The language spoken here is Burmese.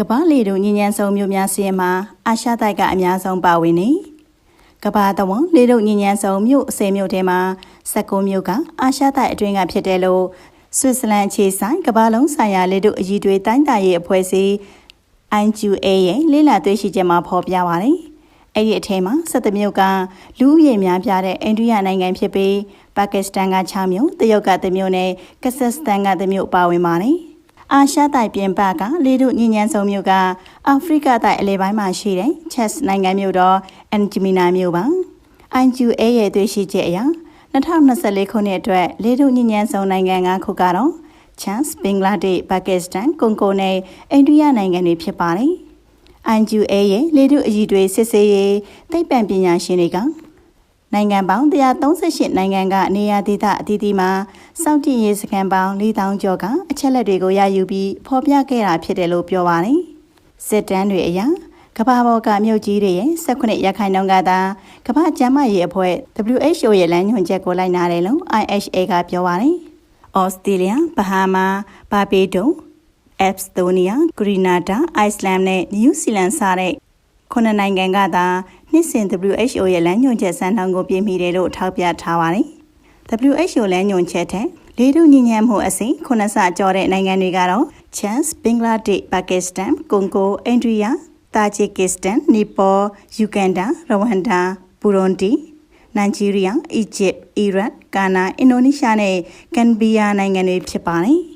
ကမ္ဘာလေတို့ညဉ့်ညမ်းဆုံးမြို့များစီးရင်မှာအာရှတိုက်ကအများဆုံးပါဝင်နေကမ္ဘာတဝန်းလေတို့ညဉ့်ညမ်းဆုံးမြို့အစိမြို့ထဲမှာ16မြို့ကအာရှတိုက်အတွင်းကဖြစ်တယ်လို့ဆွစ်ဇာလန်ခြေဆိုင်ကမ္ဘာလုံးဆိုင်ရာလေတို့အကြီးတွေတိုင်းတာရေးအဖွဲ့အစည်း IQA ရဲ့လေ့လာတွေ့ရှိချက်မှာဖော်ပြပါတယ်။အဲ့ဒီအထဲမှာ17မြို့ကလူဦးရေများပြားတဲ့အိန္ဒိယနိုင်ငံဖြစ်ပြီးပါကစ္စတန်က6မြို့၊တရုတ်က3မြို့နဲ့ကဇက်စတန်က3မြို့ပါဝင်ပါတယ်။ အာရှတိုက်ပြင်ပကလေတို့ညဉ့်ညမ်းဆုံးမြို့ကအာဖရိကတိုက်အလဲပိုင်းမှာရှိတဲ့ Chess နိုင်ငံမြို့တော်အန်ဂျမီနာမြို့ပါ။ IQA ရဲ့တွေ့ရှိချက်အရ2024ခုနှစ်အတွက်လေတို့ညဉ့်ညမ်းဆုံးနိုင်ငံ9ခုကတော့ Chance, Bangladesh, Pakistan, Congo နဲ့အိန္ဒိယနိုင်ငံတွေဖြစ်ပါတယ်။ IQA ရဲ့လေထုအကြီးတွေစစ်ဆေးရေးသိပ္ပံပညာရှင်တွေက နိုင်ငံပေါင်း138နိုင်ငံကနေရာဒေသအသီးသီးမှာစောင့်ကြည့်ရေးစခန်းပေါင်း4000ကျော်ကအချက်လက်တွေကိုရယူပြီးဖော်ပြခဲ့တာဖြစ်တယ်လို့ပြောပါတယ်။စစ်တမ်းတွေအရကမ္ဘာပေါ်ကမြို့ကြီးတွေရဲ့18ရခိုင်နှုန်းကသာကမ္ဘာ့ကျန်းမာရေးအဖွဲ့ WHO ရဲ့လမ်းညွှန်ချက်ကိုလိုက်နာတယ်လို့ IHA ကပြောပါတယ်။ဩစတြေးလျ၊ဘဟာမာ၊ဘာဘေဒိုအက်စတိုးနီးယား၊ဂရီနာဒါ၊အိုက်စလန်နဲ့နယူးဇီလန်စတဲ့ခုနှစ်နိုင်ငံကသာ နှစ်စဉ် WHO ရဲ့လမ်းညွှန်ချက်စံနှုန်းကိုပြည့်မီတယ်လို့ထောက်ပြထားပါတယ်။ WHO လမ်းညွှန်ချက်ထက်လေထုညဉ့်ညမ်းမှုအဆင့်ခုနှစ်ဆကျော်တဲ့နိုင်ငံတွေကတော့ Chance, Bangladesh, Pakistan, Congo, India, Tajikistan, Nepal, Uganda, Rwanda, Burundi နိုင်ဂျီးရီးယား၊အီဂျစ်၊အီရတ်၊ကာနာ၊အင်ဒိုနီးရှားနဲ့ကန်ဘီယာနိုင်ငံတွေဖြစ်ပါတယ်။